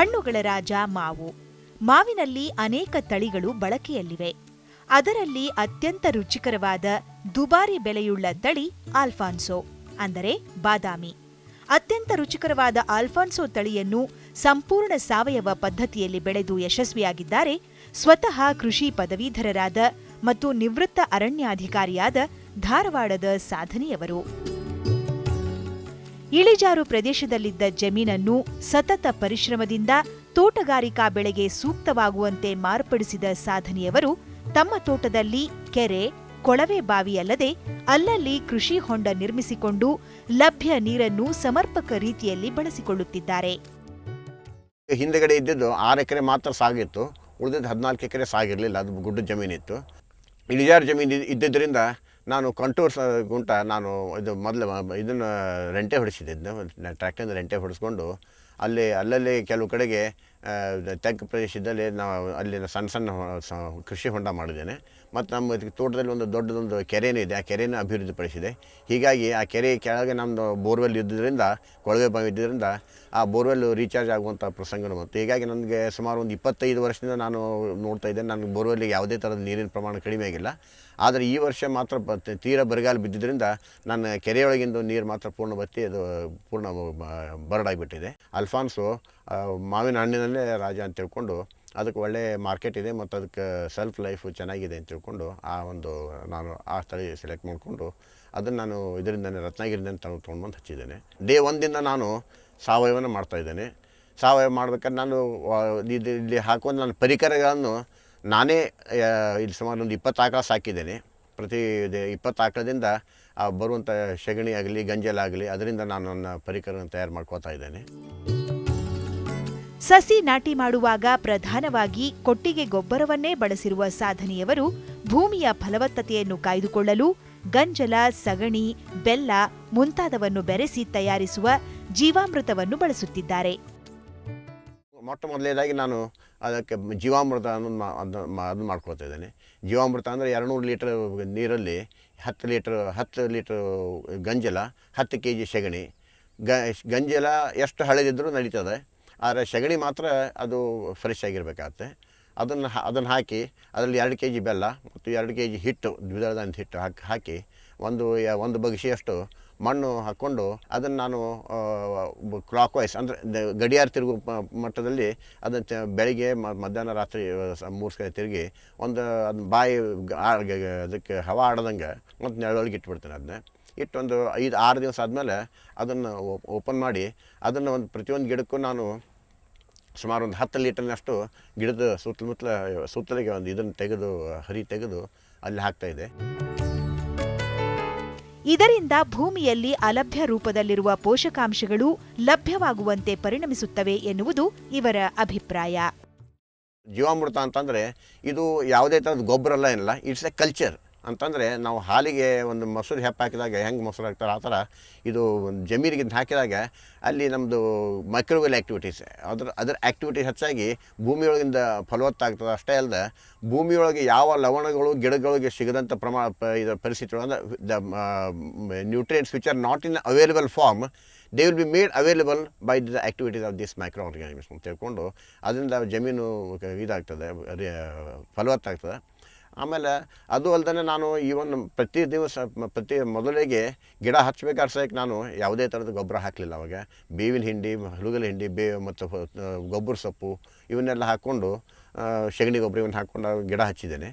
ಹಣ್ಣುಗಳ ರಾಜ ಮಾವು. ಮಾವಿನಲ್ಲಿ ಅನೇಕ ತಳಿಗಳು ಬಳಕೆಯಲ್ಲಿವೆ. ಅದರಲ್ಲಿ ಅತ್ಯಂತ ರುಚಿಕರವಾದ ದುಬಾರಿ ಬೆಲೆಯುಳ್ಳ ತಳಿ ಆಲ್ಫಾನ್ಸೋ, ಅಂದರೆ ಬಾದಾಮಿ. ಅತ್ಯಂತ ರುಚಿಕರವಾದ ಆಲ್ಫಾನ್ಸೋ ತಳಿಯನ್ನು ಸಂಪೂರ್ಣ ಸಾವಯವ ಪದ್ಧತಿಯಲ್ಲಿ ಬೆಳೆದು ಯಶಸ್ವಿಯಾಗಿದ್ದಾರೆ ಸ್ವತಃ ಕೃಷಿ ಪದವೀಧರರಾದ ಮತ್ತು ನಿವೃತ್ತ ಅರಣ್ಯಾಧಿಕಾರಿಯಾದ ಧಾರವಾಡದ ಸಾಧನೆಯವರು. ಇಳಿಜಾರು ಪ್ರದೇಶದಲ್ಲಿದ್ದ ಜಮೀನನ್ನು ಸತತ ಪರಿಶ್ರಮದಿಂದ ತೋಟಗಾರಿಕಾ ಬೆಳೆಗೆ ಸೂಕ್ತವಾಗುವಂತೆ ಮಾರ್ಪಡಿಸಿದ ಸಾಧನೆಯವರು ತಮ್ಮ ತೋಟದಲ್ಲಿ ಕೆರೆ, ಕೊಳವೆ ಬಾವಿಯಲ್ಲದೆ ಅಲ್ಲಲ್ಲಿ ಕೃಷಿ ಹೊಂಡ ನಿರ್ಮಿಸಿಕೊಂಡು ಲಭ್ಯ ನೀರನ್ನು ಸಮರ್ಪಕ ರೀತಿಯಲ್ಲಿ ಬಳಸಿಕೊಳ್ಳುತ್ತಿದ್ದಾರೆ. ಹಿಂದೆಗಡೆ ಇದ್ದಿದ್ದು ಆರು ಎಕರೆ ಮಾತ್ರ ಸಾಗಿತ್ತು, ಉಳಿದಿದ್ದು ಹದಿನಾಲ್ಕು ಎಕರೆ ಸಾಗಿರಲಿಲ್ಲ, ಅದು ಗುಡ್ಡ ಜಮೀನಿತ್ತು. ಇಳಿಜಾರು ಜಮೀನು ಇದ್- ಇದ್ದಿದ್ದರಿಂದ ನಾನು ಕಂಟೂರ್ಸ್ ಗುಂಟ ನಾನು ಇದು ಮೊದಲು ಇದನ್ನು ರೆಂಟೆ ಹೊಡಿಸಿದ್ದೆ. ಟ್ರ್ಯಾಕ್ಟರಿಂದ ರೆಂಟೆ ಹೊಡೆಸ್ಕೊಂಡು ಅಲ್ಲಿ, ಅಲ್ಲಲ್ಲಿ ಕೆಲವು ಕಡೆಗೆ ತೆಗ್ಗು ಪ್ರದೇಶದಲ್ಲಿ ನಾವು ಅಲ್ಲಿನ ಸಣ್ಣ ಸಣ್ಣ ಕೃಷಿ ಹೊಂಡ ಮಾಡಿದ್ದೇನೆ. ಮತ್ತು ನಮ್ಮ ತೋಟದಲ್ಲಿ ಒಂದು ದೊಡ್ಡದೊಂದು ಕೆರೆನೂ ಇದೆ. ಆ ಕೆರೆಯನ್ನು ಅಭಿವೃದ್ಧಿಪಡಿಸಿದೆ. ಹೀಗಾಗಿ ಆ ಕೆರೆ ಕೆಳಗೆ ನಮ್ಮದು ಬೋರ್ವೆಲ್ ಇದ್ದಿದ್ದರಿಂದ ಕೊಳವೆ ಬಾವಿ ಇದ್ದಿದ್ದರಿಂದ ಆ ಬೋರ್ವೆಲ್ ರೀಚಾರ್ಜ್ ಆಗುವಂಥ ಪ್ರಸಂಗನೂ ಬಂತು. ಹೀಗಾಗಿ ನನಗೆ ಸುಮಾರು ಒಂದು ಇಪ್ಪತ್ತೈದು ವರ್ಷದಿಂದ ನಾನು ನೋಡ್ತಾ ಇದ್ದೇನೆ. ನನಗೆ ಬೋರ್ವೆಲ್ಗೆ ಯಾವುದೇ ಥರದ ನೀರಿನ ಪ್ರಮಾಣ ಕಡಿಮೆ ಆಗಿಲ್ಲ. ಆದರೆ ಈ ವರ್ಷ ಮಾತ್ರ ತೀರ ಬರಗಾಲ ಬಿದ್ದಿದ್ದರಿಂದ ನನ್ನ ಕೆರೆಯೊಳಗಿಂದು ನೀರು ಮಾತ್ರ ಪೂರ್ಣ ಬತ್ತಿ ಅದು ಪೂರ್ಣ ಬರಡಾಗಿಬಿಟ್ಟಿದೆ. ಅಲ್ಫಾನ್ಸು ಮಾವಿನ ಹಣ್ಣಿನಲ್ಲೇ ರಾಜ ಅಂತ ತಿಳ್ಕೊಂಡು ಅದಕ್ಕೆ ಒಳ್ಳೆ ಮಾರ್ಕೆಟ್ ಇದೆ ಮತ್ತು ಅದಕ್ಕೆ ಸೆಲ್ಫ್ ಲೈಫು ಚೆನ್ನಾಗಿದೆ ಅಂತ ತಿಳ್ಕೊಂಡು ಆ ಒಂದು ನಾನು ಆ ಸ್ಥಳ ಸೆಲೆಕ್ಟ್ ಮಾಡಿಕೊಂಡು ಅದನ್ನು ನಾನು ಇದರಿಂದನೇ, ರತ್ನಗಿರಿಯಿಂದ ತೊಗೊಂಡು ಬಂದು ಹಚ್ಚಿದ್ದೇನೆ. ಡೇ ಒಂದಿಂದ ನಾನು ಸಾವಯವನ ಮಾಡ್ತಾಯಿದ್ದೇನೆ ಸಾವಯವ ಮಾಡ್ಬೇಕಾದ್ರೆ ನಾನು ಇದು ಇಲ್ಲಿ ಹಾಕುವ ನನ್ನ ಪರಿಕರಗಳನ್ನು ನಾನೇ ಇಲ್ಲಿ ಸುಮಾರು ಒಂದು ಇಪ್ಪತ್ತು ಆಕಳ ಸಾಕಿದ್ದೇನೆ. ಪ್ರತಿ ಇಪ್ಪತ್ತು ಆಕಳದಿಂದ ಬರುವಂಥ ಸೆಗಣಿ ಆಗಲಿ ಗಂಜಲಾಗಲಿ ಅದರಿಂದ ನಾನು ನನ್ನ ಪರಿಕರವನ್ನು ತಯಾರು ಮಾಡ್ಕೋತಾ ಇದ್ದೇನೆ. ಸಸಿ ನಾಟಿ ಮಾಡುವಾಗ ಪ್ರಧಾನವಾಗಿ ಕೊಟ್ಟಿಗೆ ಗೊಬ್ಬರವನ್ನೇ ಬಳಸಿರುವ ಸಾಧನೆಯವರು ಭೂಮಿಯ ಫಲವತ್ತತೆಯನ್ನು ಕಾಯ್ದುಕೊಳ್ಳಲು ಗಂಜಲ, ಸಗಣಿ, ಬೆಲ್ಲ ಮುಂತಾದವನ್ನು ಬೆರೆಸಿ ತಯಾರಿಸುವ ಜೀವಾಮೃತವನ್ನು ಬಳಸುತ್ತಿದ್ದಾರೆ. ಮೊಟ್ಟ ಮೊದಲನೇದಾಗಿ ನಾನು ಅದಕ್ಕೆ ಜೀವಾಮೃತ ಅನ್ನೋದು ಅದನ್ನ ಮಾಡ್ಕೊಳ್ತಾ ಇದ್ದೇನೆ. ಜೀವಾಮೃತ ಅಂದರೆ ಎರಡುನೂರು ಲೀಟ್ರ್ ನೀರಲ್ಲಿ ಹತ್ತು ಲೀಟ್ರ್ ಹತ್ತು ಲೀಟ್ರ್ ಗಂಜಲ, ಹತ್ತು ಕೆ ಜಿ ಸಗಣಿ ಗಂಜಲ ಎಷ್ಟು ಹಳೆದಿದ್ದರೂ ನಡೀತದೆ. ಆದರೆ ಸಗಣಿ ಮಾತ್ರ ಅದು ಫ್ರೆಶ್ ಆಗಿರಬೇಕಾಗತ್ತೆ. ಅದನ್ನು ಅದನ್ನು ಹಾಕಿ ಅದರಲ್ಲಿ ಎರಡು ಕೆ ಜಿ ಬೆಲ್ಲ ಮತ್ತು ಎರಡು ಕೆ ಜಿ ಹಿಟ್ಟು ದ್ವಿದಳ ಧಾನ್ಯದ ಹಿಟ್ಟು ಹಾಕಿ ಹಾಕಿ ಒಂದು ಒಂದು ಬಗಸಿಯಷ್ಟು ಮಣ್ಣು ಹಾಕ್ಕೊಂಡು ಅದನ್ನು ನಾನು ಕ್ಲಾಕ್ ವೈಸ್ ಅಂದರೆ ಗಡಿಯಾರ ತಿರುಗು ಮಟ್ಟದಲ್ಲಿ ಅದನ್ನು ಬೆಳಿಗ್ಗೆ ಮಧ್ಯಾಹ್ನ ರಾತ್ರಿ ಮೂರು ಸಲ ತಿರುಗಿ ಒಂದು, ಅದನ್ನ ಬಾಯಿ ಅದಕ್ಕೆ ಹವಾ ಆಡದಂಗೆ ಮತ್ತು ನೆರಳೊಳಗೆ ಇಟ್ಬಿಡ್ತೇನೆ ಅದನ್ನ ಇಟ್ಟೊಂದು ಐದು, ಆರು ದಿವಸ ಆದಮೇಲೆ ಅದನ್ನು ಓಪನ್ ಮಾಡಿ ಅದನ್ನು ಒಂದು ಪ್ರತಿಯೊಂದು ಗಿಡಕ್ಕೂ ನಾನು ಸುಮಾರು ಒಂದು ಹತ್ತು ಲೀಟರ್ನಷ್ಟು ಗಿಡದ ಸುತ್ತಮುತ್ತಲ ಸುತ್ತಲಿಗೆ ಒಂದು ಇದನ್ನು ತೆಗೆದು ಹರಿ ತೆಗೆದು ಅಲ್ಲಿ ಹಾಕ್ತಾಯಿದ್ದೆ ಇದರಿಂದ ಭೂಮಿಯಲ್ಲಿ ಅಲಭ್ಯ ರೂಪದಲ್ಲಿರುವ ಪೋಷಕಾಂಶಗಳು ಲಭ್ಯವಾಗುವಂತೆ ಪರಿಣಮಿಸುತ್ತವೆ ಎನ್ನುವುದು ಇವರ ಅಭಿಪ್ರಾಯ. ಜೀವಾಮೃತ ಅಂತಂದರೆ ಇದು ಯಾವುದೇ ಥರದ ಗೊಬ್ಬರ ಅಲ್ಲ ಏನಿಲ್ಲ ಇಟ್ಸ್ ಎ ಕಲ್ಚರ್ ಅಂತಂದರೆ ನಾವು ಹಾಲಿಗೆ ಒಂದು ಮೊಸರು ಹೆಪ್ಪು ಹಾಕಿದಾಗ ಹೆಂಗೆ ಮೊಸರು ಹಾಕ್ತಾರೆ ಆ ಥರ ಇದು ಜಮೀನಿಗೆ ಹಾಕಿದಾಗ ಅಲ್ಲಿ ನಮ್ಮದು ಮೈಕ್ರೋವೇಲ್ ಆ್ಯಕ್ಟಿವಿಟೀಸ್ ಅದ್ರ, ಅದರ ಆ್ಯಕ್ಟಿವಿಟೀಸ್ ಹೆಚ್ಚಾಗಿ ಭೂಮಿಯೊಳಗಿಂದ ಫಲವತ್ತಾಗ್ತದೆ ಅಷ್ಟೇ ಅಲ್ಲದೆ ಭೂಮಿಯೊಳಗೆ ಯಾವ ಲವಣಗಳು, ಗಿಡಗಳಿಗೆ ಸಿಗದಂಥ ಪ್ರಮಾಣ ಪ, ಇದು ಪರಿಸ್ಥಿತಿ ಅಂದರೆ the nutrients which are not in available form they will be made available by the activities of this micro organisms ಅಂತ ತಿಳ್ಕೊಂಡು ಅದರಿಂದ ಜಮೀನು ಇದಾಗ್ತದೆ ಫಲವತ್ತಾಗ್ತದೆ. ಆಮೇಲೆ ಅದು ಅಲ್ಲದೆ ನಾನು ಈವನ್ ಪ್ರತಿ ದಿವಸ, ಪ್ರತಿ ಮೊದಲಿಗೆ ಗಿಡ ಹಚ್ಬೇಕಾದ್ರೆ ನಾನು ಯಾವುದೇ ಥರದ ಗೊಬ್ಬರ ಹಾಕಲಿಲ್ಲ ಅವಾಗ. ಬೇವಿನ ಹಿಂಡಿ, ಹುಳುಗಲ ಹಿಂಡಿ, ಬೇ, ಮತ್ತು ಗೊಬ್ಬರ ಸೊಪ್ಪು ಇವನ್ನೆಲ್ಲ ಹಾಕ್ಕೊಂಡು ಸಗಣಿ ಗೊಬ್ಬರ ಇವನ್ನ ಹಾಕ್ಕೊಂಡು ಗಿಡ ಹಚ್ಚಿದ್ದೇನೆ.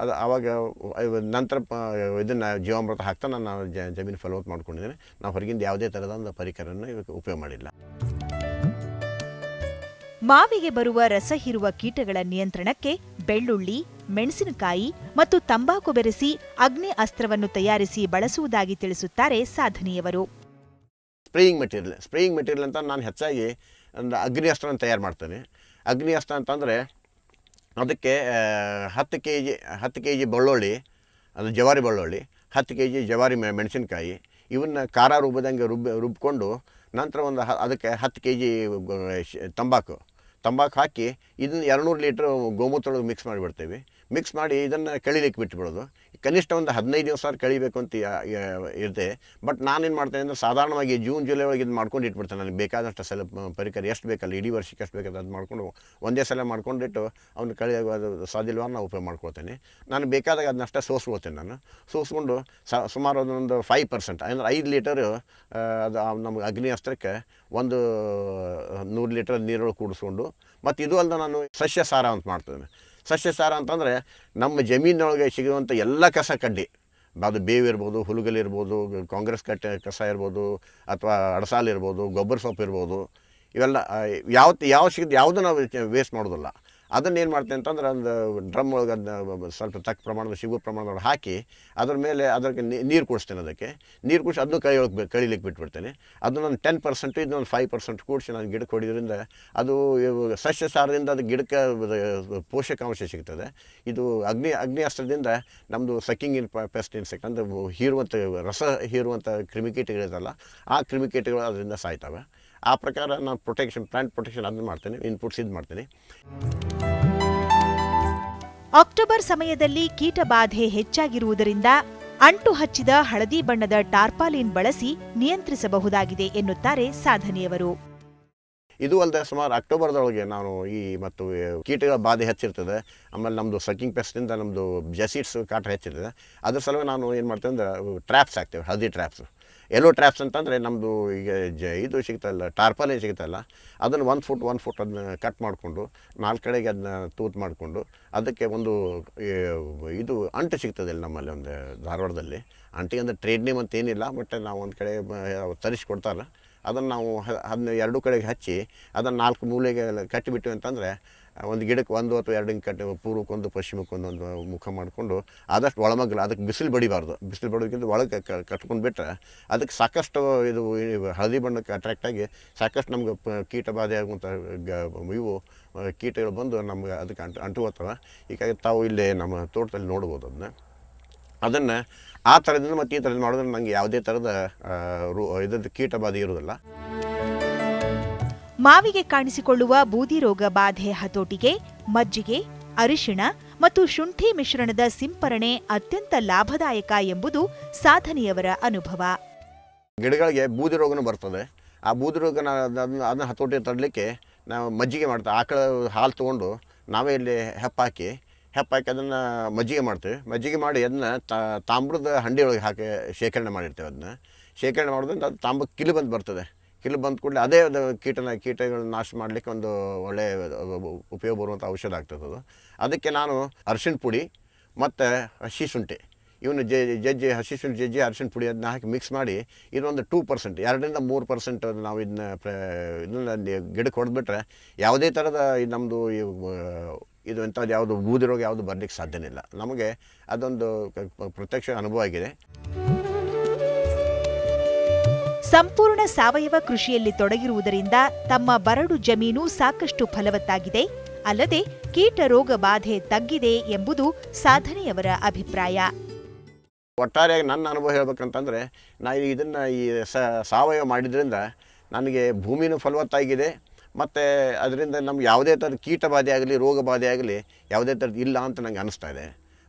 ಅದು ಆವಾಗ ನಂತರ ಇದನ್ನು ಜೀವಾಮೃತ ಹಾಕ್ತಾ ನಾನು ಜಮೀನು ಫಲವತ್ತು ಮಾಡ್ಕೊಂಡಿದ್ದೇನೆ. ನಾವು ಹೊರಗಿಂದ ಯಾವುದೇ ಥರದ ಒಂದು ಪರಿಕರನ್ನು ಇವಕ್ಕೆ ಉಪಯೋಗ ಮಾಡಿಲ್ಲ. ಮಾವಿಗೆ ಬರುವ ರಸ ಹೀರುವ ಕೀಟಗಳ ನಿಯಂತ್ರಣಕ್ಕೆ ಬೆಳ್ಳುಳ್ಳಿ ಮೆಣಸಿನಕಾಯಿ ಮತ್ತು ತಂಬಾಕು ಬೆರೆಸಿ ಅಗ್ನಿ ಅಸ್ತ್ರವನ್ನು ತಯಾರಿಸಿ ಬಳಸುವುದಾಗಿ ತಿಳಿಸುತ್ತಾರೆ ಸಾಧನೆಯವರು. ಸ್ಪ್ರೇಯಿಂಗ್ ಮೆಟೀರಿಯಲ್ ಸ್ಪ್ರೇಯಿಂಗ್ ಮೆಟೀರಿಯಲ್ ಅಂತ ನಾನು ಹೆಚ್ಚಾಗಿ ಒಂದು ಅಗ್ನಿ ಅಸ್ತ್ರನ ತಯಾರು ಮಾಡ್ತೇನೆ. ಅಗ್ನಿ ಅಸ್ತ್ರ ಅಂತಂದರೆ ಅದಕ್ಕೆ ಹತ್ತು ಕೆ ಜಿ ಹತ್ತು ಕೆ ಜಿ ಬೆಳ್ಳುಳ್ಳಿ, ಅದು ಜವಾರಿ ಬೆಳ್ಳುಳ್ಳಿ, ಹತ್ತು ಕೆ ಜಿ ಜವಾರಿ ಮೆಣಸಿನ್ಕಾಯಿ, ಇವನ್ನ ಖಾರ ರುಬ್ಬದಂಗೆ ರುಬ್ಬಿ, ರುಬ್ಕೊಂಡು ನಂತರ ಒಂದು ಹ, ಅದಕ್ಕೆ ಹತ್ತು ಕೆ ಜಿ ತಂಬಾಕು. ತಂಬಾಕು ಹಾಕಿ ಇದನ್ನ ಎರಡುನೂರು ಲೀಟ್ರ್ ಗೋಮೂತ್ರ ಮಿಕ್ಸ್ ಮಾಡಿಬಿಡ್ತೇವೆ. ಮಿಕ್ಸ್ ಮಾಡಿ ಇದನ್ನು ಕಳಿಲಿಕ್ಕೆ ಬಿಟ್ಬಿಡೋದು. ಕನಿಷ್ಠ ಒಂದು ಹದಿನೈದು ದಿವಸ ಕಳಿಬೇಕು ಅಂತ ಇರುತ್ತೆ. ಬಟ್ ನಾನೇನು ಮಾಡ್ತೇನೆ ಅಂದರೆ ಸಾಧಾರಣವಾಗಿ ಜೂನ್ ಜುಲೈ ಒಳಗೆ ಇದು ಮಾಡ್ಕೊಂಡು ಇಟ್ಬಿಡ್ತೇನೆ. ನನಗೆ ಬೇಕಾದಷ್ಟು ಸಲ ಪರಿಕರ ಎಷ್ಟು ಬೇಕಲ್ಲ, ಇಡೀ ವರ್ಷಕ್ಕೆ ಎಷ್ಟು ಬೇಕಲ್ಲ ಅದು ಮಾಡ್ಕೊಂಡು ಒಂದೇ ಸಲ ಮಾಡ್ಕೊಂಡಿಟ್ಟು ಅವನು ಕಳಿ ಅದು ನಾನು ಉಪಯೋಗ ಮಾಡ್ಕೊಳ್ತೇನೆ. ನಾನು ಬೇಕಾದಾಗ ಅದನ್ನಷ್ಟೇ ಸೋಸ್ಕೊಳ್ತೇನೆ ನಾನು. ಸೋಸ್ಕೊಂಡು ಸ, ಸುಮಾರು ಅದೊಂದು ಫೈವ್ ಪರ್ಸೆಂಟ್ ಅಂದರೆ ಐದು ಲೀಟರು ಅದು ನಮ್ಗೆ ಅಗ್ನಿ ಅಸ್ತ್ರಕ್ಕೆ ಒಂದು ನೂರು ಲೀಟರ್ ನೀರೊಳಗೆ ಕೂಡಿಸ್ಕೊಂಡು ಮತ್ತು ಇದು ಅಲ್ಲದೆ ನಾನು ಸಸ್ಯ ಸಾರ ಅಂತ ಮಾಡ್ತೇನೆ. ಸಸ್ಯ ಸಾರ ಅಂತಂದರೆ ನಮ್ಮ ಜಮೀನಿನೊಳಗೆ ಸಿಗುವಂಥ ಎಲ್ಲ ಕಸ ಕಡ್ಡಿ. ಅದು ಬೇವಿರ್ಬೋದು ಇರ್ಬೋದು, ಹುಲುಗಲ್ ಇರ್ಬೋದು, ಕಾಂಗ್ರೆಸ್ ಕಟ್ಟೆ ಕಸ ಇರ್ಬೋದು, ಅಥವಾ ಅಡಸಾಲ್ ಇರ್ಬೋದು, ಗೊಬ್ಬರ ಸೊಪ್ಪು ಇರ್ಬೋದು, ಇವೆಲ್ಲ ಯಾವ ಯಾವ ಸಿಗುತ್ತೆ ಯಾವುದೂ ನಾವು ವೇಸ್ಟ್ ಮಾಡೋದಿಲ್ಲ. ಅದನ್ನು ಏನು ಮಾಡ್ತೇನೆ ಅಂತಂದ್ರೆ ಒಂದು ಡ್ರಮ್ ಒಳಗೆ ಅದನ್ನ ಸ್ವಲ್ಪ ತಕ್ಕ ಪ್ರಮಾಣದ ಸಿಗೋ ಪ್ರಮಾಣದೊಳಗೆ ಹಾಕಿ ಅದ್ರ ಮೇಲೆ ಅದಕ್ಕೆ ನೀರು ಕುಡಿಸ್ತೇನೆ ಅದಕ್ಕೆ. ನೀರು ಕುಡಿಸಿ ಅದನ್ನು ಕೈ ಒಳಗೆ ಕಳಿಲಿಕ್ಕೆ ಬಿಟ್ಬಿಡ್ತೇನೆ. ಅದನ್ನೊಂದು ಟೆನ್ ಪರ್ಸೆಂಟು ಇದನ್ನೊಂದು ಫೈವ್ ಪರ್ಸೆಂಟ್ ಕೂಡಿಸಿ ನಾನು ಗಿಡಕ್ಕೆ ಹೊಡಿಯೋದ್ರಿಂದ ಅದು ಸಸ್ಯ ಸಾರದಿಂದ ಅದು ಗಿಡಕ್ಕೆ ಪೋಷಕಾಂಶ ಸಿಗ್ತದೆ. ಇದು ಅಗ್ನಿ ಅಗ್ನಿ ಅಸ್ತ್ರದಿಂದ ನಮ್ಮದು ಸಕ್ಕಿಂಗ್ ಇನ್ ಪೆಸ್ಟ್ ಇನ್ಸೆಕ್ಟ್ ಅಂದರೆ ಹೀರುವಂಥ ರಸ ಹೀರುವಂಥ ಕ್ರಿಮಿಕೀಟಗಳಿರ್ತಲ್ಲ ಆ ಕ್ರಿಮಿಕೀಟಗಳು ಅದರಿಂದ ಸಾಯ್ತವೆ. ಆ ಪ್ರಕಾರ ನಾನು ಪ್ರೊಟೆಕ್ಷನ್ ಪ್ಲಾಂಟ್ ಪ್ರೊಟೆಕ್ಷನ್ ಅದನ್ನು ಮಾಡ್ತೇನೆ ಇನ್ಪುಟ್ಸ್ ಇದು ಮಾಡ್ತೇನೆ. ಅಕ್ಟೋಬರ್ ಸಮಯದಲ್ಲಿ ಕೀಟಬಾಧೆ ಹೆಚ್ಚಾಗಿರುವುದರಿಂದ ಅಂಟು ಹಚ್ಚಿದ ಹಳದಿ ಬಣ್ಣದ ಟಾರ್ಪಾಲಿನ್ ಬಳಸಿ ನಿಯಂತ್ರಿಸಬಹುದಾಗಿದೆ ಎನ್ನುತ್ತಾರೆ ಸಾಧನೆಯವರು. ಇದು ಅಲ್ಲದೆ ಸುಮಾರು ಅಕ್ಟೋಬರ್ದೊಳಗೆ ನಾನು ಈ ಮತ್ತು ಕೀಟಗಳ ಬಾಧೆ ಹೆಚ್ಚಿರ್ತದೆ. ಆಮೇಲೆ ನಮ್ಮದು ಸಕ್ಕಿಂಗ್ ಪೆಸ್ಟಿಂದ ನಮ್ಮದು ಜೆಸಿಡ್ಸ್ ಕಾಟ ಹೆಚ್ಚಿರ್ತದೆ. ಅದ್ರ ಸಲುವಾಗಿ ನಾನು ಏನು ಮಾಡ್ತೇವೆ ಅಂದ್ರೆ ಟ್ರ್ಯಾಪ್ಸ್ ಹಾಕ್ತೇವೆ ಹಳದಿ ಟ್ರ್ಯಾಪ್ಸ್ ಎಲ್ಲೋ ಟ್ರ್ಯಾಪ್ಸ್ ಅಂತಂದರೆ ನಮ್ಮದು ಈಗ ಜ ಇದು ಸಿಗ್ತಲ್ಲ ಟಾರ್ಪಲೇ ಸಿಗ್ತಲ್ಲ ಅದನ್ನು ಒಂದು ಫುಟ್ ಒಂದು ಫುಟ್ ಅದನ್ನ ಕಟ್ ಮಾಡಿಕೊಂಡು, ನಾಲ್ಕು ಕಡೆಗೆ ಅದನ್ನ ತೂತು ಮಾಡಿಕೊಂಡು, ಅದಕ್ಕೆ ಒಂದು ಇದು ಅಂಟು ಸಿಗ್ತದೆ ಇಲ್ಲಿ ನಮ್ಮಲ್ಲಿ ಒಂದು ಧಾರವಾಡದಲ್ಲಿ. ಅಂಟಿಗೆ ಅಂದರೆ ಟ್ರೇಡ್ ನೇಮ್ ಅಂತ ಏನಿಲ್ಲ ಬಟ್ ನಾವು ಒಂದು ಕಡೆ ತರಿಸ್ಕೊಡ್ತಾರೆ ಅದನ್ನು ನಾವು ಅದನ್ನ ಎರಡು ಕಡೆಗೆ ಹಚ್ಚಿ, ಅದನ್ನು ನಾಲ್ಕು ಮೂಲೆಗೆ ಕಟ್ಟಿಬಿಟ್ಟು ಅಂತಂದರೆ ಒಂದು ಗಿಡಕ್ಕೆ ಒಂದು ಅಥವಾ ಎರಡು ಹಿಂಗೆ ಕಟ್ಟಿ, ಪೂರ್ವಕ್ಕೊಂದು, ಪಶ್ಚಿಮಕ್ಕೊಂದು ಒಂದು ಮುಖ ಮಾಡಿಕೊಂಡು ಆದಷ್ಟು ಒಳಮಗ್ಲ, ಅದಕ್ಕೆ ಬಿಸಿಲು ಬಡಿಬಾರ್ದು. ಬಿಸಿಲು ಬಡೋದಕ್ಕಿಂತ ಒಳಗೆ ಕಟ್ಕೊಂಡು ಬಿಟ್ಟರೆ ಅದಕ್ಕೆ ಸಾಕಷ್ಟು ಇದು ಹಳದಿ ಬಣ್ಣಕ್ಕೆ ಅಟ್ರಾಕ್ಟ್ ಆಗಿ ಸಾಕಷ್ಟು ನಮ್ಗೆ ಕೀಟ ಬಾಧೆ ಆಗುವಂಥ ಗ, ಇವು ಕೀಟಗಳು ಬಂದು ನಮ್ಗೆ ಅದಕ್ಕೆ ಅಂಟು ಅಂಟುವತ್ತವ ಹೀಗಾಗಿ ತಾವು ಇಲ್ಲಿ ನಮ್ಮ ತೋಟದಲ್ಲಿ ನೋಡ್ಬೋದು ಅದನ್ನ. ಅದನ್ನು ಆ ಥರದಿಂದ ಮತ್ತು ಈ ಥರದಿಂದ ಮಾಡಿದ್ರೆ ನಂಗೆ ಯಾವುದೇ ಥರದ ರು ಇದ್ರದ್ದು ಕೀಟ ಬಾಧೆ ಇರೋದಿಲ್ಲ ಮಾವಿಗೆ ಕಾಣಿಸಿಕೊಳ್ಳುವ ಬೂದಿ ರೋಗ ಬಾಧೆ ಹತೋಟಿಗೆ, ಮಜ್ಜಿಗೆ, ಅರಿಶಿಣ ಮತ್ತು ಶುಂಠಿ ಮಿಶ್ರಣದ ಸಿಂಪರಣೆ ಅತ್ಯಂತ ಲಾಭದಾಯಕ ಎಂಬುದು ಸಾಧನೆಯವರ ಅನುಭವ. ಗಿಡಗಳಿಗೆ ಬೂದಿ ರೋಗನೂ ಬರ್ತದೆ. ಆ ಬೂದಿ ರೋಗನ ಅದನ್ನ ಹತೋಟಿ ತರಲಿಕ್ಕೆ ನಾವು ಮಜ್ಜಿಗೆ ಮಾಡ್ತೇವೆ. ಆಕಳ ಹಾಲು ತೊಗೊಂಡು ನಾವೇ ಇಲ್ಲಿ ಹೆಪ್ಪಾಕಿ ಹೆಪ್ಪಾಕಿ ಅದನ್ನು ಮಜ್ಜಿಗೆ ಮಾಡ್ತೀವಿ. ಮಜ್ಜಿಗೆ ಮಾಡಿ ಅದನ್ನ ತಾಮ್ರದ ಹಂಡಿಯೊಳಗೆ ಹಾಕಿ ಶೇಖರಣೆ ಮಾಡಿರ್ತೇವೆ ಅದನ್ನ. ಶೇಖರಣೆ ಮಾಡೋದ್ರಿಂದ ಅದು ತಾಮ್ರ ಕಿಲು ಬಂದು ಬರ್ತದೆ. ಕಿಲು ಬಂದ ಕೂಡಲೇ ಅದೇ ಕೀಟನ ಕೀಟಗಳನ್ನ ನಾಶ ಮಾಡಲಿಕ್ಕೆ ಒಂದು ಒಳ್ಳೆಯ ಉಪಯೋಗ ಬರುವಂಥ ಔಷಧ ಆಗ್ತದೆ ಅದು. ಅದಕ್ಕೆ ನಾನು ಅರಿಶಿಣ ಪುಡಿ ಮತ್ತು ಹಸಿ ಶುಂಠಿ. ಇವನು ಜೆ ಜಜ್ಜಿ ಹಸಿ ಶುಂಠಿ ಜಜ್ಜಿ ಅರಿಶಿಣ ಪುಡಿ ಅದನ್ನ ಹಾಕಿ ಮಿಕ್ಸ್ ಮಾಡಿ ಇದೊಂದು ಟೂ ಪರ್ಸೆಂಟ್ ಎರಡರಿಂದ ಮೂರು ಪರ್ಸೆಂಟ್ ನಾವು ಇದನ್ನ ಪ್ರ, ಇದನ್ನ ಗಿಡಕ್ಕೆ ಹೊಡೆದ್ಬಿಟ್ರೆ ಯಾವುದೇ ಥರದ ನಮ್ಮದು ಇದು ಎಂಥದ್ದು ಯಾವುದು ಬೂದಿರೋಗ ಯಾವುದು ಬರಲಿಕ್ಕೆ ಸಾಧ್ಯನೇ ಇಲ್ಲ ನಮಗೆ ಅದೊಂದು ಪ್ರತ್ಯಕ್ಷ ಅನುಭವ ಆಗಿದೆ. ಸಂಪೂರ್ಣ ಸಾವಯವ ಕೃಷಿಯಲ್ಲಿ ತೊಡಗಿರುವುದರಿಂದ ತಮ್ಮ ಬರಡು ಜಮೀನು ಸಾಕಷ್ಟು ಫಲವತ್ತಾಗಿದೆ. ಅಲ್ಲದೆ ಕೀಟ ರೋಗ ಬಾಧೆ ತಗ್ಗಿದೆ ಎಂಬುದು ಸಾಧನೆಯವರ ಅಭಿಪ್ರಾಯ. ಒಟ್ಟಾರೆಯಾಗಿ ನನ್ನ ಅನುಭವ ಹೇಳ್ಬೇಕಂತಂದರೆ ನಾನು ಇದನ್ನು ಈ ಸಾವಯವ ಮಾಡಿದ್ರಿಂದ ನನಗೆ ಭೂಮಿನೂ ಫಲವತ್ತಾಗಿದೆ. ಮತ್ತು ಅದರಿಂದ ನಮ್ಗೆ ಯಾವುದೇ ಥರದ ಕೀಟ ಬಾಧೆ ಆಗಲಿ, ರೋಗ ಬಾಧೆ ಆಗಲಿ ಯಾವುದೇ ಥರದ್ದು ಇಲ್ಲ ಅಂತ ನನಗೆ ಅನಿಸ್ತಾ ಇದೆ.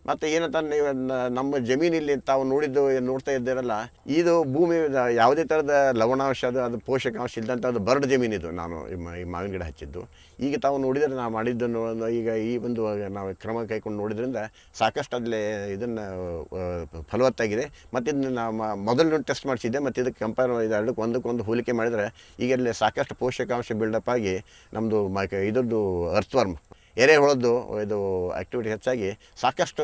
ಮತ್ತು ಏನಂತ ನೀವು ನಮ್ಮ ಜಮೀನಲ್ಲಿ ತಾವು ನೋಡಿದ್ದು, ನೋಡ್ತಾ ಇದ್ದೀರಲ್ಲ, ಇದು ಭೂಮಿ ಯಾವುದೇ ಥರದ ಲವಣಾಂಶ, ಅದು ಅದು ಪೋಷಕಾಂಶ ಇಲ್ಲದಂಥ ಅದು ಬರಡು ಜಮೀನಿದು ನಾನು ಈ ಮಾವಿನ ಗಿಡ ಹಚ್ಚಿದ್ದು. ಈಗ ತಾವು ನೋಡಿದರೆ ನಾವು ಮಾಡಿದ್ದನ್ನು, ಈಗ ಈ ಒಂದು, ನಾವು ಕ್ರಮ ಕೈಕೊಂಡು ನೋಡಿದ್ರಿಂದ ಸಾಕಷ್ಟು ಅಲ್ಲಿ ಇದನ್ನು ಫಲವತ್ತಾಗಿದೆ. ಮತ್ತು ಇದನ್ನ ನಾವು ಮೊದಲು ಟೆಸ್ಟ್ ಮಾಡಿಸಿದ್ದೆ. ಮತ್ತು ಇದಕ್ಕೆ ಕಂಪೇರ್ ಎರಡಕ್ಕೆ ಒಂದಕ್ಕೊಂದು ಹೋಲಿಕೆ ಮಾಡಿದರೆ, ಈಗ ಇಲ್ಲಿ ಸಾಕಷ್ಟು ಪೋಷಕಾಂಶ ಬಿಲ್ಡಪ್ ಆಗಿ ನಮ್ಮದು ಮ ಇದರದ್ದು ಅರ್ಥವರ್ಮ್ ಎರೆಹುಳದ್ದು ಇದು ಆ್ಯಕ್ಟಿವಿಟಿ ಹೆಚ್ಚಾಗಿ ಸಾಕಷ್ಟು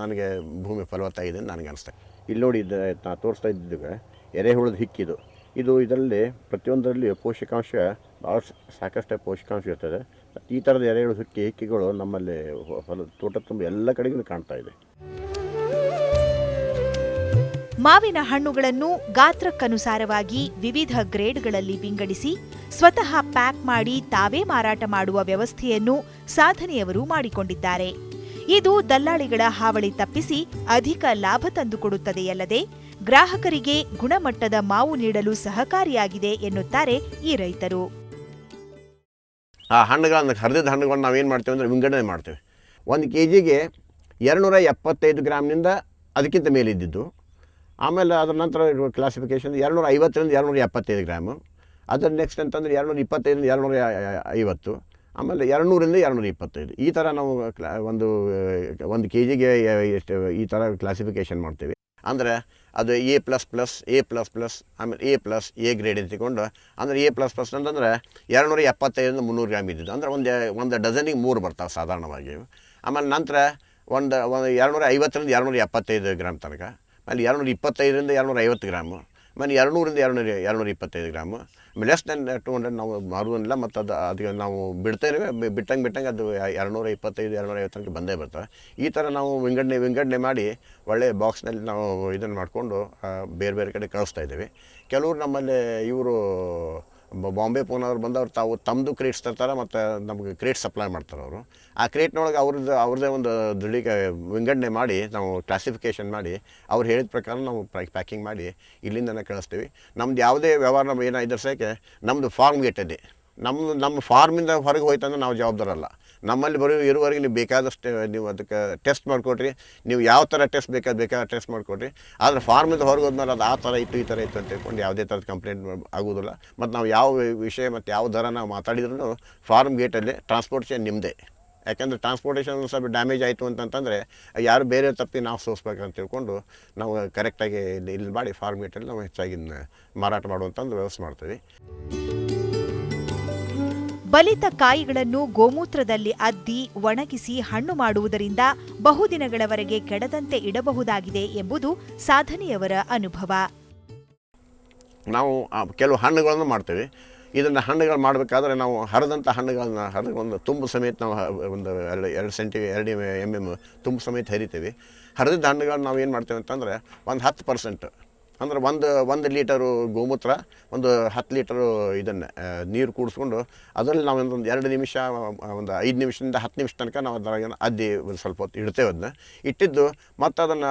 ನನಗೆ ಭೂಮಿ ಫಲವತ್ತಾಗಿದೆ ಅಂತ ನನಗೆ ಅನಿಸ್ತಾ ಇಲ್ಲಿ ನೋಡಿ, ಇದು ನಾ ತೋರಿಸ್ತಾ ಇದ್ದಿದ್ದಾಗ ಎರೆಹುಳದ ಹಿಕ್ಕಿದು. ಇದು ಇದರಲ್ಲಿ ಪ್ರತಿಯೊಂದರಲ್ಲಿ ಪೋಷಕಾಂಶ ಭಾಳ ಸಾಕಷ್ಟು ಪೋಷಕಾಂಶ ಇರ್ತದೆ. ಈ ಥರದ ಎರೆಹುಳು ಹಿಕ್ಕಿ, ಹಿಕ್ಕಿಗಳು ನಮ್ಮಲ್ಲಿ ಹೊಲ ತೋಟ ತುಂಬ ಎಲ್ಲ ಕಡೆಗೂ ಕಾಣ್ತಾ ಇದೆ. ಮಾವಿನ ಹಣ್ಣುಗಳನ್ನು ಗಾತ್ರಕ್ಕನುಸಾರವಾಗಿ ವಿವಿಧ ಗ್ರೇಡ್ಗಳಲ್ಲಿ ವಿಂಗಡಿಸಿ ಸ್ವತಃ ಪ್ಯಾಕ್ ಮಾಡಿ ತಾವೇ ಮಾರಾಟ ಮಾಡುವ ವ್ಯವಸ್ಥೆಯನ್ನು ಸಾಧನೆಯವರು ಮಾಡಿಕೊಂಡಿದ್ದಾರೆ. ಇದು ದಲ್ಲಾಳಿಗಳ ಹಾವಳಿ ತಪ್ಪಿಸಿ ಅಧಿಕ ಲಾಭ ತಂದುಕೊಡುತ್ತದೆಯಲ್ಲದೆ ಗ್ರಾಹಕರಿಗೆ ಗುಣಮಟ್ಟದ ಮಾವು ನೀಡಲು ಸಹಕಾರಿಯಾಗಿದೆ ಎನ್ನುತ್ತಾರೆ ಈ ರೈತರು. ಆ ಹಣ್ಣುಗಳನ್ನು ಹರಿದ ಹಣ್ಣುಗಳನ್ನು ನಾವೇನು ಮಾಡ್ತೇವೆ ಅಂದರೆ ವಿಂಗಡಣೆ ಮಾಡ್ತೇವೆ. ಒಂದು ಕೆ ಜಿಗೆ ಎರಡುನೂರ ಎಪ್ಪತ್ತೈದು ಗ್ರಾಮ್ನಿಂದ ಅದಕ್ಕಿಂತ ಮೇಲಿದ್ದಿದ್ದು. ಆಮೇಲೆ ಅದರ ನಂತರ ಕ್ಲಾಸಿಫಿಕೇಷನ್ ಎರಡುನೂರ ಐವತ್ತರಿಂದ ಎರಡುನೂರ ಎಪ್ಪತ್ತೈದು ಗ್ರಾಮು ಅದರ ನೆಕ್ಸ್ಟ್ ಅಂತಂದರೆ ಎರಡುನೂರ ಇಪ್ಪತ್ತೈದರಿಂದ ಎರಡುನೂರ ಐವತ್ತು ಆಮೇಲೆ ಎರಡುನೂರಿಂದ ಎರಡುನೂರ ಇಪ್ಪತ್ತೈದು ಈ ಥರ ನಾವು ಕ್ಲಾ, ಒಂದು ಒಂದು ಕೆ ಜಿಗೆ ಎಷ್ಟು, ಈ ಥರ ಕ್ಲಾಸಿಫಿಕೇಷನ್ ಮಾಡ್ತೀವಿ. ಅಂದರೆ ಅದು A plus plus A plus plus ಆಮೇಲೆ ಎ ಪ್ಲಸ್ ಎ ಗ್ರೇಡ್ ತಗೊಂಡು ಅಂದರೆ ಎ ಪ್ಲಸ್ ಪ್ಲಸ್ ಅಂತಂದರೆ ಎರಡುನೂರ ಎಪ್ಪತ್ತೈದರಿಂದ ಮುನ್ನೂರು ಗ್ರಾಮ್ ಇದ್ದಿದ್ದು. ಅಂದರೆ ಒಂದು ಒಂದು ಡಜನಿಗೆ ಮೂರು ಬರ್ತಾವೆ ಸಾಧಾರಣವಾಗಿ. ಆಮೇಲೆ ನಂತರ ಒಂದು ಒಂದು ಎರಡುನೂರ ಐವತ್ತರಿಂದ ಎರಡುನೂರ ಎಪ್ಪತ್ತೈದು ಗ್ರಾಮ್ ತನಕ. ಆಮೇಲೆ ಎರಡುನೂರ ಇಪ್ಪತ್ತೈದರಿಂದ ಎರಡುನೂರ ಐವತ್ತು ಗ್ರಾಮು, ಆಮೇಲೆ ಎರಡುನೂರಿಂದ ಎರಡುನೂರ ಎರಡುನೂರ ಇಪ್ಪತ್ತೈದು gram less than two hundred ನಾವು ಮಾರುವುದಿಲ್ಲ ಮತ್ತು ಅದು ಅದಕ್ಕೆ ನಾವು ಬಿಡ್ತೇವೆ ಬಿಟ್ಟಂಗೆ ಬಿಟ್ಟಂಗೆ ಅದು ಎರಡುನೂರ ಇಪ್ಪತ್ತೈದು, ಎರಡುನೂರ ಐವತ್ತು ಬಂದೇ ಬರ್ತವೆ ಈ ಥರ ನಾವು ವಿಂಗಡಣೆ ವಿಂಗಡಣೆ ಮಾಡಿ ಒಳ್ಳೆಯ ಬಾಕ್ಸ್ನಲ್ಲಿ ನಾವು ಇದನ್ನು ಮಾಡಿಕೊಂಡು ಬೇರೆ ಬೇರೆ ಕಡೆ ಕಳಿಸ್ತಾ ಇದ್ದೀವಿ. ಕೆಲವರು ನಮ್ಮಲ್ಲಿ ಇವರು ಬಾಂಬೆ ಪೂನಾದವ್ರು ಬಂದವ್ರು ತಾವು ತಮ್ಮದು ಕ್ರೇಟ್ಸ್ ತರ್ತಾರೆ ಮತ್ತು ನಮಗೆ ಕ್ರೇಟ್ ಸಪ್ಲೈ ಮಾಡ್ತಾರೆ ಅವರು. ಆ ಕ್ರೇಟ್ನೊಳಗೆ ಅವ್ರದ್ದು, ಅವ್ರದ್ದೇ ಒಂದು ದೃಢೀಕ ವಿಂಗಡಣೆ ಮಾಡಿ, ನಾವು ಕ್ಲಾಸಿಫಿಕೇಷನ್ ಮಾಡಿ, ಅವ್ರು ಹೇಳಿದ ಪ್ರಕಾರ ನಾವು ಪ್ಯಾಕಿಂಗ್ ಮಾಡಿ ಇಲ್ಲಿಂದನೇ ಕಳಿಸ್ತೀವಿ. ನಮ್ದು ಯಾವುದೇ ವ್ಯವಹಾರ ನಮ್ಮ ಏನಾಗಿದ್ದರೆ ಸಹ ನಮ್ಮದು ಫಾರ್ಮ್ ಗೇಟ್ ಇದೆ ನಮ್ಮದು ನಮ್ಮ ಫಾರ್ಮಿಂದ ಹೊರಗೆ ಹೋಯ್ತಂದ್ರೆ ನಾವು ಜವಾಬ್ದಾರಲ್ಲ. ನಮ್ಮಲ್ಲಿ ಬರೋ ಇರುವವರೆಗೆ ನೀವು ಬೇಕಾದಷ್ಟು, ನೀವು ಅದಕ್ಕೆ ಟೆಸ್ಟ್ ಮಾಡಿಕೊಡ್ರಿ. ನೀವು ಯಾವ ಥರ ಟೆಸ್ಟ್ ಬೇಕಾದ ಬೇಕಾದ ಟೆಸ್ಟ್ ಮಾಡಿಕೊಡ್ರಿ. ಆದರೆ ಫಾರ್ಮಿಂದ ಹೊರಗೆ ಹೋದ್ಮೇಲೆ ಅದು ಆ ಥರ ಇತ್ತು, ಈ ಥರ ಇತ್ತು ಅಂತ ಹೇಳ್ಕೊಂಡು ಯಾವುದೇ ಥರದ ಕಂಪ್ಲೇಂಟ್ ಆಗೋದಿಲ್ಲ ಮತ್ತು ನಾವು ಯಾವ ವಿಷಯ ಮತ್ತು ಯಾವ ದರ ನಾವು ಮಾತಾಡಿದ್ರೂ ಫಾರ್ಮ್ ಗೇಟಲ್ಲಿ ಟ್ರಾನ್ಸ್ಪೋರ್ಟೇಷನ್ ನಿಮ್ಮದೇ ಯಾಕೆಂದರೆ ಟ್ರಾನ್ಸ್ಪೋರ್ಟೇಷನ್ ಸ್ವಲ್ಪ ಡ್ಯಾಮೇಜ್ ಆಯಿತು ಅಂತಂತಂದರೆ ಯಾರು ಬೇರೆ ತಪ್ಪಿ ನಾವು ಸೋಸ್ಬೇಕಂತ ತಿಳ್ಕೊಂಡು ನಾವು ಕರೆಕ್ಟಾಗಿ ಇಲ್ಲಿ ಇಲ್ಲಿ ಮಾಡಿ ಫಾರ್ಮ್ ಗೇಟಲ್ಲಿ ನಾವು ಹೆಚ್ಚಾಗಿ ಮಾರಾಟ ಮಾಡುವಂಥದ್ದು ವ್ಯವಸ್ಥೆ ಮಾಡ್ತೀವಿ. ಬಲಿತ ಕಾಯಿಗಳನ್ನು ಗೋಮೂತ್ರದಲ್ಲಿ ಅದ್ದಿ ಒಣಗಿಸಿ ಹಣ್ಣು ಮಾಡುವುದರಿಂದ ಬಹುದಿನಗಳವರೆಗೆ ಕೆಡದಂತೆ ಇಡಬಹುದಾಗಿದೆ ಎಂಬುದು ಸಾಧನೆಯವರ ಅನುಭವ. ನಾವು ಕೆಲವು ಹಣ್ಣುಗಳನ್ನು ಮಾಡ್ತೇವೆ. ಇದನ್ನು ಹಣ್ಣುಗಳು ಮಾಡಬೇಕಾದ್ರೆ ನಾವು ಹರಿದಂಥ ಹಣ್ಣುಗಳನ್ನು ಹರಿದು ಒಂದು ತುಂಬು ಸಮೇತ ನಾವು ಒಂದು ಎರಡು ಎರಡು ಸೆಂಟಿ ಎರಡು ಎಂ ಎಂ ತುಂಬು ಸಮೇತ ಹರಿತೇವೆ. ಹರಿದಿದ್ದ ಹಣ್ಣುಗಳನ್ನ ನಾವು ಏನು ಮಾಡ್ತೇವೆ ಅಂತಂದರೆ ಒಂದು ಹತ್ತು ಪರ್ಸೆಂಟ್ ಅಂದ್ರೆ ಒಂದು ಒಂದು ಲೀಟರು ಗೋಮೂತ್ರ, ಒಂದು ಹತ್ತು ಲೀಟರು ಇದನ್ನು ನೀರು ಕೂಡಿಸ್ಕೊಂಡು ಅದರಲ್ಲಿ ನಾವು ಒಂದು ಎರಡು ನಿಮಿಷ, ಒಂದು ಐದು ನಿಮಿಷದಿಂದ ಹತ್ತು ನಿಮಿಷ ತನಕ ನಾವು ಅದ್ರಾಗ ಅದ್ದಿ ಒಂದು ಸ್ವಲ್ಪ ಹೊತ್ತು ಇಡ್ತೇವೆ ಅದನ್ನ ಇಟ್ಟಿದ್ದು ಮತ್ತು ಅದನ್ನು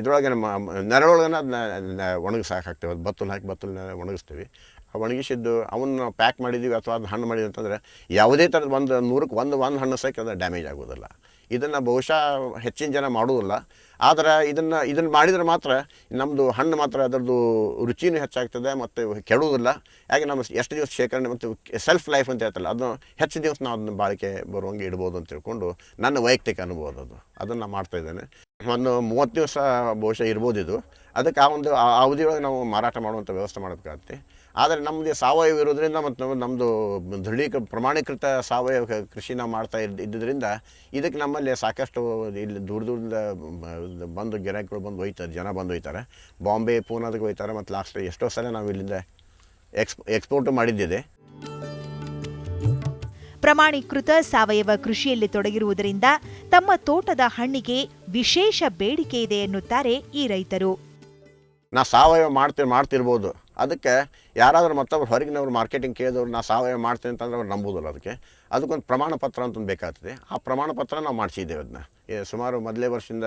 ಇದರೊಳಗೆ ನಮ್ಮ ನೆರಳೊಳಗನ ಅದನ್ನ ಒಣಗಿಸಾಕ ಹಾಕ್ತೇವೆ ಅದು ಬತ್ತಲು ಹಾಕಿ ಬತ್ತಲು ಒಣಗಿಸ್ತೀವಿ. ಒಣಗಿಸಿದ್ದು ಅವನ್ನ ಪ್ಯಾಕ್ ಮಾಡಿದ್ದೀವಿ ಅಥವಾ ಅದು ಹಣ್ಣು ಮಾಡಿದ್ವಿ ಅಂತಂದರೆ ಯಾವುದೇ ಥರದ ಒಂದು ನೂರಕ್ಕೆ ಒಂದು ಒಂದು ಹಣ್ಣು ಸಹ ಅದು ಡ್ಯಾಮೇಜ್ ಆಗೋದಿಲ್ಲ. ಇದನ್ನು ಬಹುಶಃ ಹೆಚ್ಚಿನ ಜನ ಮಾಡುವುದಿಲ್ಲ ಆದರೆ ಇದನ್ನು ಇದನ್ನು ಮಾಡಿದರೆ ಮಾತ್ರ ನಮ್ಮದು ಹಣ್ಣು ಮಾತ್ರ ಅದರದ್ದು ರುಚಿನೂ ಹೆಚ್ಚಾಗ್ತದೆ ಮತ್ತು ಕೆಡುವುದಿಲ್ಲ. ಯಾಕೆ ನಮ್ಮ ಎಷ್ಟು ದಿವಸ ಶೇಖರಣೆ ಮತ್ತು ಸೆಲ್ಫ್ ಲೈಫ್ ಅಂತ ಹೇಳ್ತಲ್ಲ ಅದನ್ನು ಹೆಚ್ಚು ದಿವಸ ನಾವು ಅದನ್ನು ಬಾಳಿಕೆ ಬರುವಂಗೆ ಇಡ್ಬೋದು ಅಂತ ತಿಳ್ಕೊಂಡು ನನ್ನ ವೈಯಕ್ತಿಕ ಅನುಭವ ಅದು. ಅದನ್ನು ನಾನು ಮಾಡ್ತಾ ಇದ್ದೇನೆ. ಒಂದು ಮೂವತ್ತು ದಿವಸ ಬಹುಶಃ ಇರ್ಬೋದು ಇದು. ಅದಕ್ಕೆ ಆ ಒಂದು, ಆ ಅವಧಿಯೊಳಗೆ ನಾವು ಮಾರಾಟ ಮಾಡುವಂಥ ವ್ಯವಸ್ಥೆ ಮಾಡಬೇಕಾಗತ್ತೆ ಆದರೆ ನಮ್ಮದು ಸಾವಯವ ಇರೋದ್ರಿಂದ ಮತ್ತು ನಾವು ನಮ್ಮದು ದೃಢೀಕ ಪ್ರಮಾಣೀಕೃತ ಸಾವಯವ ಕೃಷಿನ ಕೃಷಿ ನಾವು ಮಾಡ್ತಾ ಇದ್ದ ಇದ್ದಿದ್ದರಿಂದ ಇದಕ್ಕೆ ನಮ್ಮಲ್ಲಿ ಸಾಕಷ್ಟು ಇಲ್ಲಿ ದೂರ ದೂರದಿಂದ ಬಂದು ಗಿರಾಕಿಗಳು ಬಂದು ಹೋಯ್ತಾರೆ ಜನ ಬಂದು ಹೋಯ್ತಾರೆ. ಬಾಂಬೆ ಪೂನಾದಾಗ ಹೋಯ್ತಾರೆ ಮತ್ತು ಲಾಸ್ಟ್ ಎಷ್ಟೋ ಸಲ ನಾವು ಇಲ್ಲಿಂದ ಎಕ್ಸ್ ಎಕ್ಸ್ಪೋರ್ಟ್ ಮಾಡಿದ್ದಿದೆ ಪ್ರಮಾಣೀಕೃತ ಸಾವಯವ ಕೃಷಿಯಲ್ಲಿ ತೊಡಗಿರುವುದರಿಂದ ತಮ್ಮ ತೋಟದ ಹಣ್ಣಿಗೆ ವಿಶೇಷ ಬೇಡಿಕೆ ಇದೆ ಎನ್ನುತ್ತಾರೆ ಈ ರೈತರು. ನಾ ಸಾವಯವ ಮಾಡ್ತಿ ಮಾಡ್ತಿರ್ಬೋದು. ಅದಕ್ಕೆ ಯಾರಾದರೂ ಮತ್ತೊಬ್ರು ಹೊರಗಿನವ್ರು ಮಾರ್ಕೆಟಿಂಗ್ ಕೇಳಿದವ್ರು ನಾ ಸಾವಯವ ಮಾಡ್ತೀನಿ ಅಂತಂದ್ರೆ ಅವ್ರು ನಂಬೋದಲ್ಲ ಅದಕ್ಕೆ. ಅದಕ್ಕೊಂದು ಪ್ರಮಾಣ ಪತ್ರ ಅಂತ ಒಂದು ಬೇಕಾಗ್ತದೆ. ಆ ಪ್ರಮಾಣ ಪತ್ರ ನಾವು ಮಾಡಿಸಿದ್ದೇವೆ ಅದನ್ನ. ಸುಮಾರು ಮೊದಲೇ ವರ್ಷದಿಂದ,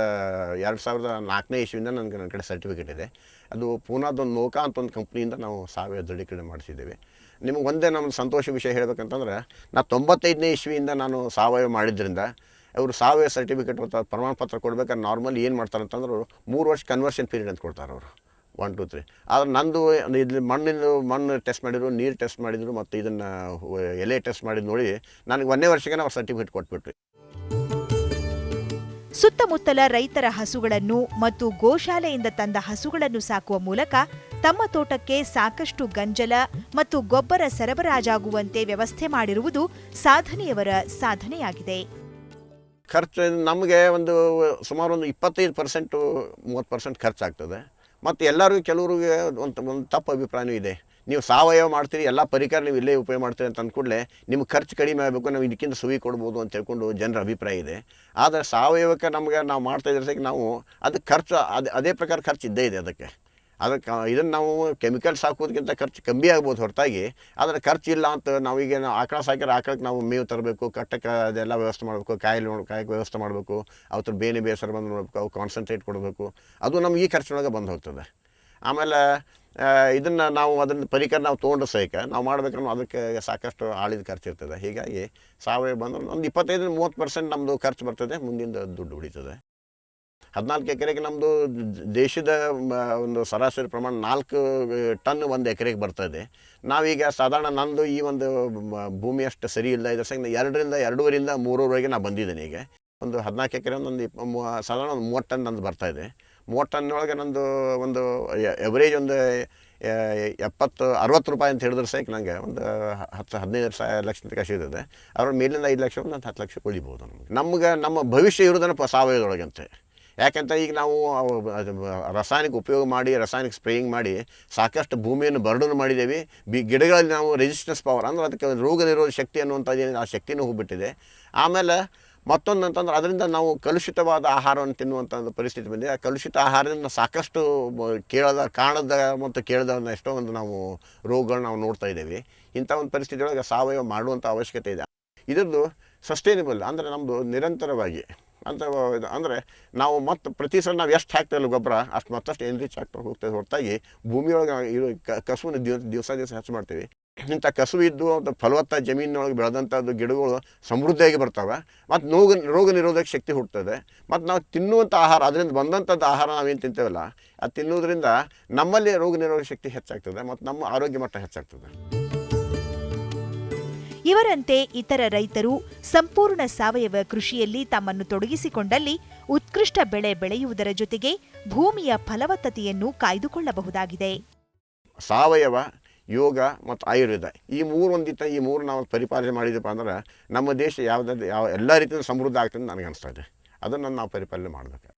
ಎರಡು ಸಾವಿರದ ನಾಲ್ಕನೇ ಇಸ್ವಿಯಿಂದ ನನಗೆ ನನ್ನ ಕಡೆ ಸರ್ಟಿಫಿಕೇಟ್ ಇದೆ. ಅದು ಪೂನಾದೊಂದು ನೌಕಾ ಅಂತ ಒಂದು ಕಂಪ್ನಿಯಿಂದ ನಾವು ಸಾವಯವ ದೃಢೀಕರಣ ಮಾಡಿಸಿದ್ದೇವೆ. ನಿಮಗೆ ಒಂದೇ ನಮ್ಮ ಸಂತೋಷ ವಿಷಯ ಹೇಳಬೇಕಂತಂದ್ರೆ, ನಾ ತೊಂಬತ್ತೈದನೇ ಇಸವಿಯಿಂದ ನಾನು ಸಾವಯವ ಮಾಡಿದ್ರಿಂದ ಅವರು ಸಾವಯವ ಸರ್ಟಿಫಿಕೇಟ್ ಮತ್ತು ಪ್ರಮಾಣ ಪತ್ರ ಕೊಡ್ಬೇಕಾದ್ರೆ ನಾರ್ಮಲಿ ಏನು ಮಾಡ್ತಾರೆ ಅಂತಂದ್ರೆ ಮೂರು ವರ್ಷ ಕನ್ವರ್ಷನ್ ಪೀರಿಯಡ್ ಅಂತ ಕೊಡ್ತಾರೆ ಅವರು ಒನ್ ಟು ತ್ರೀ ಆದರೆ ನಂದು ಇದು ಮಣ್ಣಿನ ಮಣ್ಣು ಟೆಸ್ಟ್ ಮಾಡಿದ್ರು ನೀರು ಟೆಸ್ಟ್ ಮಾಡಿದ್ರು ಮತ್ತು ಇದನ್ನು ಎಲೆ ಟೆಸ್ಟ್ ಮಾಡಿದ್ದು ನೋಡಿ ನನಗೆ ಒಂದೇ ವರ್ಷಕ್ಕೆ ನಾವು ಸರ್ಟಿಫಿಕೇಟ್ ಕೊಟ್ಬಿಟ್ವಿ. ಸುತ್ತಮುತ್ತಲ ರೈತರ ಹಸುಗಳನ್ನು ಮತ್ತು ಗೋಶಾಲೆಯಿಂದ ತಂದ ಹಸುಗಳನ್ನು ಸಾಕುವ ಮೂಲಕ ತಮ್ಮ ತೋಟಕ್ಕೆ ಸಾಕಷ್ಟು ಗಂಜಲ ಮತ್ತು ಗೊಬ್ಬರ ಸರಬರಾಜಾಗುವಂತೆ ವ್ಯವಸ್ಥೆ ಮಾಡಿರುವುದು ಸಾಧನೆಯವರ ಸಾಧನೆಯಾಗಿದೆ. ಖರ್ಚು ನಮಗೆ ಒಂದು ಸುಮಾರು ಒಂದು ಇಪ್ಪತ್ತೈದು ಪರ್ಸೆಂಟು ಮೂವತ್ತು ಪರ್ಸೆಂಟ್ ಖರ್ಚಾಗ್ತದೆ. ಮತ್ತು ಎಲ್ಲರಿಗೂ ಕೆಲವ್ರಿಗೆ ಒಂದು ಒಂದು ತಪ್ಪು ಅಭಿಪ್ರಾಯವೂ ಇದೆ. ನೀವು ಸಾವಯವ ಮಾಡ್ತೀರಿ, ಎಲ್ಲ ಪರಿಕರ ನೀವು ಇಲ್ಲೇ ಉಪಯೋಗ ಮಾಡ್ತೀರಿ ಅಂತ ಅಂದ್ಕೂಡಲೇ ನಿಮ್ಗೆ ಖರ್ಚು ಕಡಿಮೆ ಆಗಬೇಕು, ನಾವು ಇದಕ್ಕಿಂತ ಸುವಿ ಕೊಡ್ಬೋದು ಅಂತ ಹೇಳ್ಕೊಂಡು ಜನರ ಅಭಿಪ್ರಾಯ ಇದೆ. ಆದರೆ ಸಾವಯವಕ್ಕೆ ನಮಗೆ ನಾವು ಮಾಡ್ತಾ ಇದ್ರೆ ನಾವು ಅದಕ್ಕೆ ಖರ್ಚು, ಅದು, ಅದೇ ಪ್ರಕಾರ ಖರ್ಚು ಇದ್ದೇ ಇದೆ ಅದಕ್ಕೆ. ಅದಕ್ಕೆ ಇದನ್ನು ನಾವು ಕೆಮಿಕಲ್ಸ್ ಹಾಕೋದಕ್ಕಿಂತ ಖರ್ಚು ಕಮ್ಮಿ ಆಗ್ಬೋದು ಹೊರತಾಗಿ. ಆದರೆ ಖರ್ಚು ಇಲ್ಲ ಅಂತ ನಾವೀಗ ನಾವು ಆಕಳ ಸಾಕಿದ್ರೆ ಆಕಳಕ್ಕೆ ನಾವು ಮೇವು ತರಬೇಕು, ಕಟ್ಟಕ್ಕೆ ಅದೆಲ್ಲ ವ್ಯವಸ್ಥೆ ಮಾಡಬೇಕು, ಕಾಯಿಲೆ ನೋಡಿ, ಕಾಯಕ್ಕೆ ವ್ಯವಸ್ಥೆ ಮಾಡಬೇಕು ಅವತ್ತು ಬೇನೆ ಬೇಸರ ಬಂದು ನೋಡಬೇಕು, ಅವು ಕಾನ್ಸಂಟ್ರೇಟ್ ಕೊಡಬೇಕು. ಅದು ನಮ್ಗೆ ಈ ಖರ್ಚಿನೊಳಗೆ ಬಂದು ಹೋಗ್ತದೆ. ಆಮೇಲೆ ಇದನ್ನು ನಾವು ಅದನ್ನು ಪರಿಕರ ನಾವು ತೊಗೊಂಡ್ರೆ ಸಹಿತ ನಾವು ಮಾಡ್ಬೇಕನ್ನೋ ಅದಕ್ಕೆ ಸಾಕಷ್ಟು ಆಳಿದ ಖರ್ಚು ಇರ್ತದೆ. ಹೀಗಾಗಿ ಸಾವಯವ ಬಂದ್ರೆ ಒಂದು ಇಪ್ಪತ್ತೈದರಿಂದ ಮೂವತ್ತು ಪರ್ಸೆಂಟ್ ನಮ್ಮದು ಖರ್ಚು ಬರ್ತದೆ ಮುಂದಿನ ದುಡ್ಡು ಉಳಿತದೆ. ಹದಿನಾಲ್ಕು ಎಕರೆಗೆ ನಮ್ಮದು ದೇಶದ ಒಂದು ಸರಾಸರಿ ಪ್ರಮಾಣ ನಾಲ್ಕು ಟನ್ ಒಂದು ಎಕರೆಗೆ ಬರ್ತದೆ ನಾವೀಗ ಸಾಧಾರಣ ನಂದು ಈ ಒಂದು ಭೂಮಿ ಅಷ್ಟು ಸರಿ ಇಲ್ಲ. ಇದ್ರ ಸಂಗ ಎರಡರಿಂದ ಎರಡೂವರೆಯಿಂದ ಮೂರೂವರೆಗೆ ನಾನು ಬಂದಿದ್ದೇನೆ ಈಗ. ಒಂದು ಹದಿನಾಲ್ಕು ಎಕರೆ ಒಂದು ಇಪ್ಪ ಸಾಧಾರಣ ಒಂದು ಮೂವತ್ತು ಟನ್ ನಂದು ಬರ್ತಾ ಇದೆ. ಮೂವತ್ತು ಟನ್ನೊಳಗೆ ನಂದು ಒಂದು ಎವರೇಜ್ ಒಂದು ಎಪ್ಪತ್ತು, ಅರವತ್ತು ರೂಪಾಯಿ ಅಂತ ಹೇಳಿದ್ರೆ ಸಹ ನನಗೆ ಒಂದು ಹತ್ತು, ಹದಿನೈದು ಸಾವಿರ ಲಕ್ಷ ತನಕ ಸಿಗ್ತದೆ. ಅವ್ರ ಮೇಲಿಂದ ಐದು ಲಕ್ಷ, ಒಂದು ಹತ್ತು ಲಕ್ಷ ಉಳಿಬೋದು ನಮಗೆ. ನಮ್ಗೆ ನಮ್ಮ ಭವಿಷ್ಯ ಇರೋದನ್ನ ಸಾವಯವದೊಳಗಂತೆ ಯಾಕಂತ ಈಗ ನಾವು ರಾಸಾಯನಿಕ ಉಪಯೋಗ ಮಾಡಿ, ರಾಸಾಯನಿಕ ಸ್ಪ್ರೇಯಿಂಗ್ ಮಾಡಿ ಸಾಕಷ್ಟು ಭೂಮಿಯನ್ನು ಬರ್ಡನ್ ಮಾಡಿದ್ದೇವೆ. ಬಿ, ಗಿಡಗಳಲ್ಲಿ ನಾವು ರೆಸಿಸ್ಟೆನ್ಸ್ ಪವರ್ ಅಂದ್ರೆ ಅದಕ್ಕೆ ರೋಗ ನಿರೋಧ ಶಕ್ತಿ ಅನ್ನುವಂಥದ್ದು ಆ ಶಕ್ತಿನೂ ಹೋಗ್ಬಿಟ್ಟಿದೆ. ಆಮೇಲೆ ಮತ್ತೊಂದು ಅಂತಂದ್ರೆ ಅದರಿಂದ ನಾವು ಕಲುಷಿತವಾದ ಆಹಾರವನ್ನು ತಿನ್ನುವಂಥ ಒಂದು ಪರಿಸ್ಥಿತಿ ಬಂದಿದೆ. ಆ ಕಲುಷಿತ ಆಹಾರದಿಂದ ಸಾಕಷ್ಟು ಕೇಳದ, ಕಾಣದ ಮತ್ತು ಕೇಳದ ಎಷ್ಟೋ ಒಂದು ನಾವು ರೋಗಗಳನ್ನ ನಾವು ನೋಡ್ತಾ ಇದ್ದೇವೆ. ಇಂಥ ಒಂದು ಪರಿಸ್ಥಿತಿಯೊಳಗೆ ಸಾವಯವ ಮಾಡುವಂಥ ಅವಶ್ಯಕತೆ ಇದೆ. ಇದರದ್ದು ಸಸ್ಟೈನಬಲ್ ಅಂದರೆ ನಮ್ಮದು ನಿರಂತರವಾಗಿ ಅಂತ ಇದು ಅಂದರೆ ನಾವು ಮತ್ತು ಪ್ರತಿ ಸಲ ನಾವು ಎಷ್ಟು ಹಾಕ್ತೇವೆ ಗೊಬ್ಬರ, ಅಷ್ಟು ಮತ್ತಷ್ಟು ಎನ್ರಿಚ್ ಆಗ್ತಾ ಹೋಗ್ತೇವೆ ಹೊರತಾಗಿ ಭೂಮಿಯೊಳಗೆ ಇರೋ ಕಸುವಿನ ದಿವಸ ದಿವಸ ಹೆಚ್ಚು ಮಾಡ್ತೀವಿ. ಇಂಥ ಕಸು ಇದ್ದು ಅದು ಫಲವತ್ತ ಜಮೀನಿನೊಳಗೆ ಬೆಳೆದಂಥದ್ದು ಗಿಡಗಳು ಸಮೃದ್ಧಿಯಾಗಿ ಬರ್ತಾವೆ. ಮತ್ತು ನೋಗ, ರೋಗ ನಿರೋಧಕ ಶಕ್ತಿ ಹುಡ್ತದೆ ಮತ್ತು ನಾವು ತಿನ್ನುವಂಥ ಆಹಾರ, ಅದರಿಂದ ಬಂದಂಥದ್ದು ಆಹಾರ ನಾವೇನು ತಿಂತೇವಲ್ಲ, ಅದು ತಿನ್ನೋದ್ರಿಂದ ನಮ್ಮಲ್ಲಿ ರೋಗ ನಿರೋಧಕ ಶಕ್ತಿ ಹೆಚ್ಚಾಗ್ತದೆ, ಮತ್ತು ನಮ್ಮ ಆರೋಗ್ಯ ಮಟ್ಟ ಹೆಚ್ಚಾಗ್ತದೆ. ಇವರಂತೆ ಇತರ ರೈತರು ಸಂಪೂರ್ಣ ಸಾವಯವ ಕೃಷಿಯಲ್ಲಿ ತಮ್ಮನ್ನು ತೊಡಗಿಸಿಕೊಂಡಲ್ಲಿ ಉತ್ಕೃಷ್ಟ ಬೆಳೆ ಬೆಳೆಯುವುದರ ಜೊತೆಗೆ ಭೂಮಿಯ ಫಲವತ್ತತೆಯನ್ನು ಕಾಯ್ದುಕೊಳ್ಳಬಹುದಾಗಿದೆ. ಸಾವಯವ, ಯೋಗ ಮತ್ತು ಆಯುರ್ವೇದ ಈ ಮೂರು ಒಂದಿತ್ತ ಈ ಮೂರು ನಾವು ಪರಿಪಾಲನೆ ಮಾಡಿದಪ್ಪ ಅಂದ್ರೆ ನಮ್ಮ ದೇಶ ಯಾವುದಾದ್ರು ಯಾವ ಎಲ್ಲ ರೀತಿಯ ಸಮೃದ್ಧ ಆಗ್ತದೆ ನನಗೆ ಅನಿಸ್ತಾ ಇದೆ. ಅದನ್ನು ನಾವು ಪರಿಪಾಲನೆ ಮಾಡಬೇಕು.